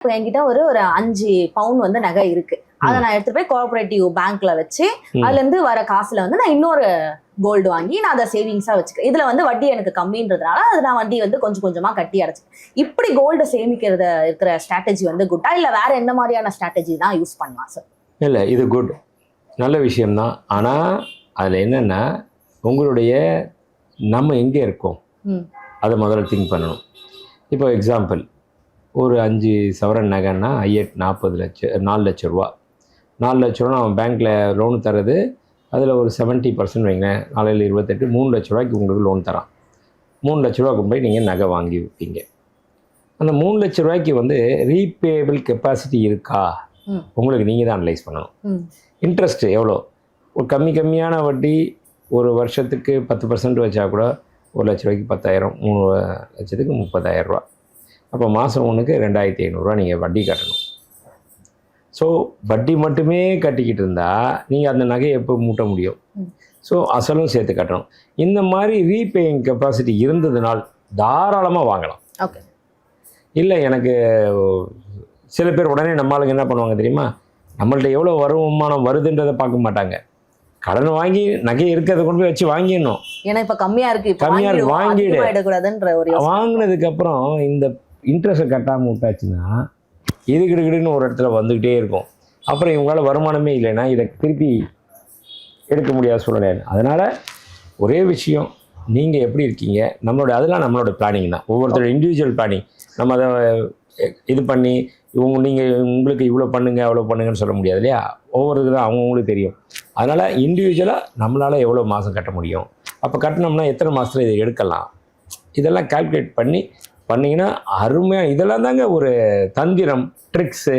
இப்போ என்கிட்ட ஒரு ஒரு அஞ்சு பவுன் வந்து நகை இருக்கு. அதை நான் எடுத்துட்டு போய் கோஆபரேட்டிவ் பேங்க்ல வச்சு. அதுல இருந்து வர காசுல வந்து நான் இன்னொரு கோல்டு வாங்கி நான் அதை சேவிங்ஸா வச்சுக்கிறேன். இதுல வந்து வட்டி எனக்கு கம்மின்றதுனால அது நான் வட்டி வந்து கொஞ்சம் கொஞ்சமா கட்டி அடைச்சிக்கிறேன் இப்படி கோல்டு சேமிக்கிறத இருக்கிற ஸ்ட்ராட்டஜி வந்து குட்டா இல்ல வேற என்ன மாதிரியான ஸ்ட்ராட்டஜி தான் யூஸ் பண்ணலாம் சார் இல்லை இது குட் நல்ல விஷயம்தான். ஆனால் அதில் என்னென்னா உங்களுடைய நம்ம எங்கே இருக்கோம். அதை முதல்ல திங்க் பண்ணணும். இப்போ எக்ஸாம்பிள் ஒரு அஞ்சு சவரன் நகைன்னா ஐயட் நாற்பது லட்சம் நாலு லட்ச ரூபா. நாலு லட்ச ரூபா நம்ம பேங்க்கில் லோன் தரது அதில் ஒரு செவன்ட்டி பர்சன்ட் வைங்களேன் நாளையில் இருபத்தெட்டு மூணு லட்ச ரூபாய்க்கு உங்களுக்கு லோன் தரான். மூணு லட்ச ரூபாய்க்கு போய் நீங்கள் நகை வாங்கி விற்பீங்க அந்த மூணு லட்ச ரூபாய்க்கு வந்து ரீபேபிள் கெப்பாசிட்டி இருக்கா. உங்களுக்கு நீங்கள் தான் அனலைஸ் பண்ணணும். ம். இன்ட்ரெஸ்ட் எவ்வளோ? ஒரு கம்மி கம்மியான வட்டி ஒரு வருஷத்துக்கு பத்து பர்சன்ட் வச்சா கூட ஒரு லட்ச ரூபாய்க்கு பத்தாயிரம் மூணு லட்சத்துக்கு முப்பதாயிரம் ரூபா. அப்போ மாதம் ஒன்றுக்கு ரெண்டாயிரத்தி ஐநூறுரூவா நீங்கள் வட்டி கட்டணும். ஸோ வட்டி மட்டுமே கட்டிக்கிட்டு இருந்தால் நீங்கள் அந்த நகையை எப்போ மூட்ட முடியும். ஸோ அசலும் சேர்த்து கட்டணும். இந்த மாதிரி ரீபேயிங் கெப்பாசிட்டி இருந்ததுனால் தாராளமாக வாங்கலாம். ஓகே இல்லை எனக்கு சில பேர் உடனே நம்ம ஆளுங்க என்ன பண்ணுவாங்க தெரியுமா? நம்மள்ட்ட எவ்வளோ வருமானம் வருதுன்றதை பார்க்க மாட்டாங்க. கடன் வாங்கி நகை இருக்கிறத கொண்டு போய் வச்சு வாங்கிடணும். ஏன்னா இப்ப கம்மியா இருக்கு. இப்ப கம்மியா இருக்கு, வாங்கிடுவோம், வாங்கிடு. அதிகமாயிடக்கூடாதுன்ற ஒரு யோசனை. வாங்கினதுக்கப்புறம் இந்த இன்ட்ரெஸ்ட்டை கட்டாமல் விட்டாச்சுன்னா இது கிடுகிடுன்னு ஒரு இடத்துல வந்துக்கிட்டே இருக்கும். அப்புறம் இவங்களால் வருமானமே இல்லைன்னா இதை திருப்பி எடுக்க முடியாத சூழ்நிலை அதனால் ஒரே விஷயம் நீங்கள் எப்படி இருக்கீங்க? நம்மளோட அதெல்லாம் நம்மளோட பிளானிங் தான். ஒவ்வொருத்தரோட இண்டிவிஜுவல் பிளானிங் நம்ம அதை இது பண்ணி இவங்க நீங்கள் உங்களுக்கு இவ்வளோ பண்ணுங்கள் அவ்வளோ பண்ணுங்கன்னு சொல்ல முடியாது இல்லையா? ஒவ்வொரு தான் அவங்கவுங்களுக்கு தெரியும். அதனால் இண்டிவிஜுவலாக நம்மளால் எவ்வளோ மாதம் கட்ட முடியும்? அப்போ கட்டினோம்னா எத்தனை மாதத்தில் இதை எடுக்கலாம்? இதெல்லாம் கால்குலேட் பண்ணி பண்ணிங்கன்னா அருமையாக இதெல்லாம் தாங்க ஒரு தந்திரம் ட்ரிக்ஸு